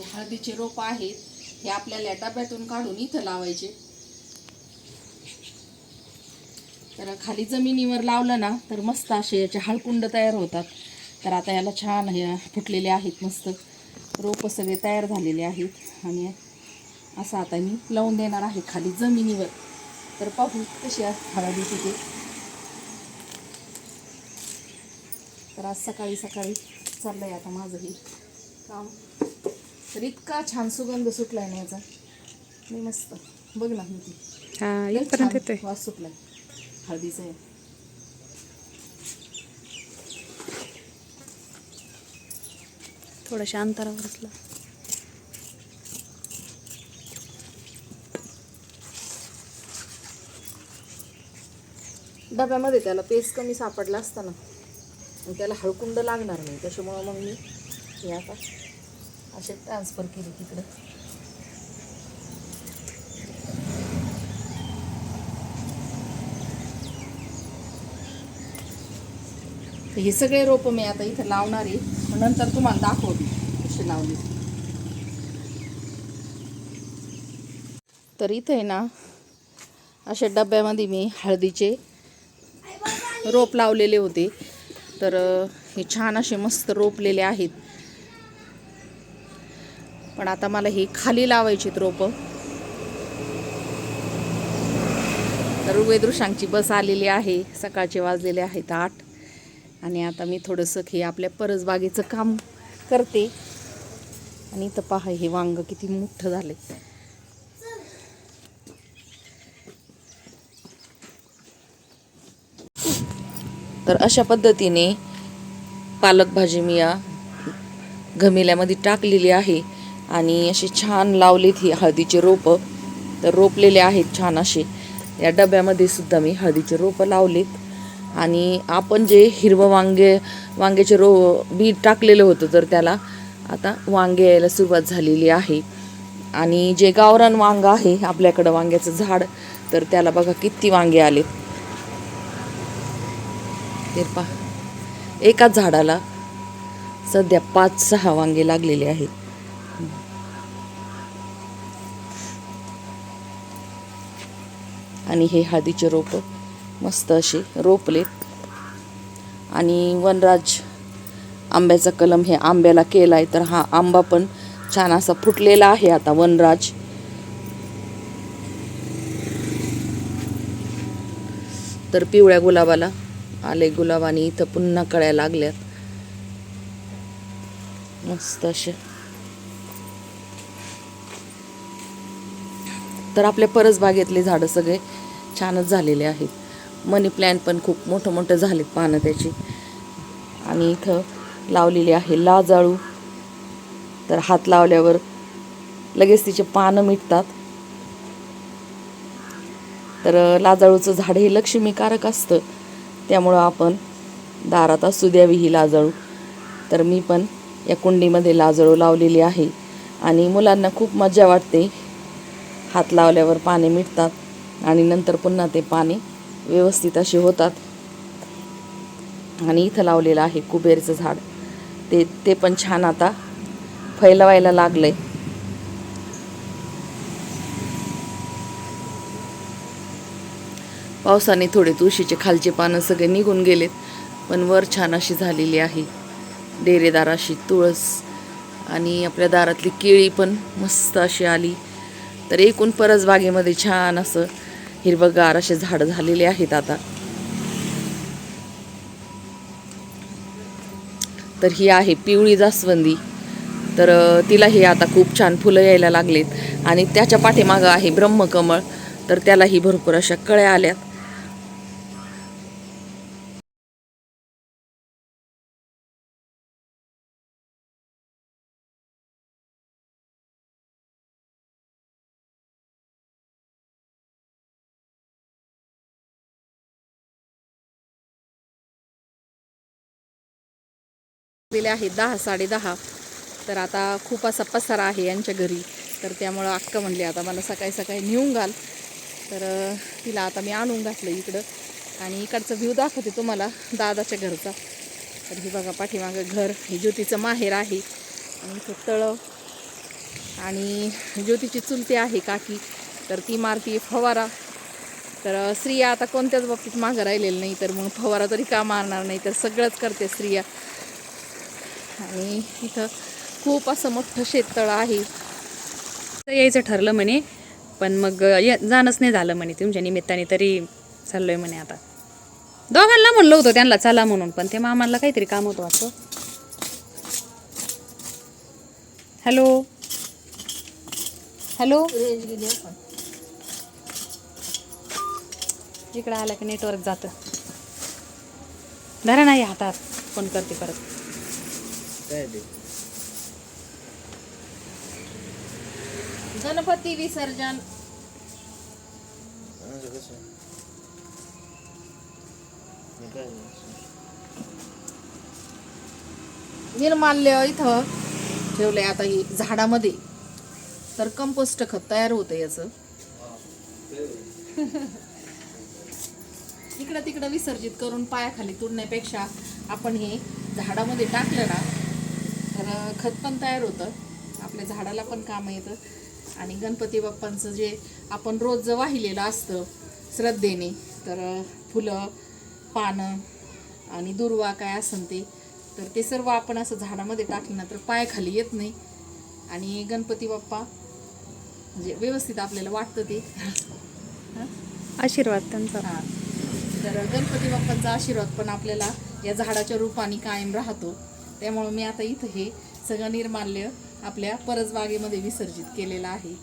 हळदीचे रोप आहेत हे आपल्याला या डब्यातून काढून इथं लावायचे. तर खाली जमिनीवर लावलं ना तर मस्त असे याचे हळकुंड तयार होतात. तर आता याला छान हे फुटलेले आहेत मस्त. रोपं सगळे तयार झालेले आहेत. आणि असं आता मी लावून देणार आहे खाली जमिनीवर. तर पाहू कशी हळदी तिथे. ते तर आज सकाळी सकाळी चाललंय आता माझं हे काम. तर इतका छान सुगंध सुटलाय ना याचा. मी मस्त. बघ ना मी ती. हा इथपर्यंत येतोय. वास सुटलाय. हळदीचा आहे. थोड्याशा अंतरावर असला. डब्यामध्ये त्याला पेस्ट कमी सापडला असता ना. आणि त्याला हळकुंड लागणार नाही. त्याच्यामुळं मग मी आता असे ट्रान्सफर केले तिकडं. हे सगळे रोपं मी आता इथं लावणार आहे. नंतर तुम्हाला दाखवते कसे लावली. तर इथे आहे ना अशा डब्यामध्ये मी हळदीचे रोप लावलेले होते. तर हे छान असे मस्त रोपलेले आहेत. पण आता मला हे खाली लावायची रोपं. तर वेदृशांची बस आलेली आहे. सकाळचे वाजलेले आहेत आठ. आणि आता मी थोडंसं हे आपल्या परसबागेचं काम करते. आणि इथं पहा हे वांग किती मोठं झाले तर अशा पद्धतीने पालक भाजी मी या घमिल्यामध्ये टाकलेली आहे. आणि अशी छान लावलीत ही हळदीचे रोपं. तर रोपलेले आहेत छान असे या डब्यामध्ये सुद्धा मी हळदीचे रोपं लावलीत. आणि आपण जे हिरवं वांगे वांग्याचे रो बी टाकलेलं होतं तर त्याला आता वांगे यायला सुरुवात झालेली आहे. आणि जे गावरान वांग आहे आपल्याकडं वांग्याचं झाड तर त्याला बघा किती वांगे आले ते पहा. एकाच झाडाला सध्या पाच सहा वांगे लागलेले आहेत. आणि हे हळदीचे रोपं मस्त असे रोपलेत. आणि वनराज आंब्याचा कलम हे आंब्याला केला आहे तर हा आंबा पण छान असा फुटलेला आहे आता वनराज. तर पिवळ्या गुलाबाला आले गुलाब आणि इथं पुन्हा कळ्या लागल्यात. मस्त असे. तर आपल्या परसबागेतले झाडं सगळे छानच झालेले आहेत. मनी प्लॅन पण खूप मोठं मोठं झालेत पानं त्याची. आणि इथं लावलेली आहे लाजाळू. तर हात लावल्यावर लगेच तिचे पानं मिटतात. तर लाजाळूचं झाड हे लक्ष्मीकारक असतं. त्यामुळं आपण दारात असू द्यावी ही लाजाळू. तर मी पण या कुंडीमध्ये लाजाळू लावलेली आहे. आणि मुलांना खूप मजा वाटते. हात लावल्यावर पाने मिटतात. आणि नंतर पुन्हा ते पाने व्यवस्थित असे होतात. आणि इथं लावलेलं आहे कुबेरचं झाड. ते ते पण छान आता फैलवायला लागलंय. पावसाने थोडे तुळशीचे खालचे पानं सगळे निघून गेलेत पण वर छान अशी झालेली आहे. डेरेदार अशी तुळस आणि आपल्या दारातली केळी पण मस्त अशी आली. तर एकूण परसबागेमध्ये छान असं हिरवंगार असे झाडं झालेले आहेत आता. तर ही आहे पिवळी जास्वंदी. तर तिलाही आता खूप छान फुलं यायला लागलेत. आणि त्याच्या पाठीमागं आहे ब्रह्मकमळ. तर त्यालाही भरपूर अशा कळ्या आल्यात. दिले आहेत दहा साडे दहा. तर आता खूप असा पसारा आहे यांच्या घरी. तर त्यामुळं अक्क म्हणली आता मला सकाळी सकाळी नेऊन घाल. तर तिला आता मी आणून घातलं इकडं. आणि इकडचा व्ह्यू दाखवते तुम्हाला दादाच्या घरचा. तर हे बघा पाठीमागं घर हे ज्योतीचं माहेर आहे. आणि इथं तळं. आणि ज्योतीची चुलती आहे काकी. तर ती मारती फवारा. तर स्त्रिया आता कोणत्याच बाबतीत मागं राहिलेलं नाही तर मग फवारा तरी का मारणार नाही? तर सगळंच करते स्त्रिया. आणि इथं खूप असं मोठं शेततळ आहे. तर यायचं ठरलं म्हणे पण मग ये जाणंच नाही झालं म्हणे तुमच्या निमित्ताने तरी चाललोय म्हणे आता. दोघांना म्हणलं होतं त्यांना चला म्हणून पण ते मामाला काहीतरी काम होतं वाटतं. हॅलो? हॅलो? इकडं आलं की नेटवर्क जातं. धरा नाही हातात फोन करते परत. गणपती विसर्जन. निर्माल्य इथं ठेवलंय आता ही झाडामध्ये. तर कंपोस्ट खत तयार होतं याचं. इकडं तिकडं विसर्जित करून पायाखाली तुडण्यापेक्षा आपण हे झाडामध्ये टाकलं ना तर खत पण तयार होतं. आपल्या झाडाला पण काम येतं. आणि गणपती बाप्पांचं जे आपण रोज वाहिलेलं असतं श्रद्धेने तर फुलं पानं आणि दुर्वा काय असन ते तर ते सर्व आपण असं झाडामध्ये टाकलं ना तर पायाखाली येत नाही. आणि गणपती बाप्पा म्हणजे व्यवस्थित आपल्याला वाटतं ते. हं? आशीर्वाद त्यांचा. हा. तर गणपती बाप्पांचा आशीर्वाद पण आपल्याला या झाडाच्या रूपाने कायम राहतो. त्यामुळं मी आता इथं हे सगळं निर्माल्य आपल्या परसबागेमध्ये विसर्जित केलेलं आहे.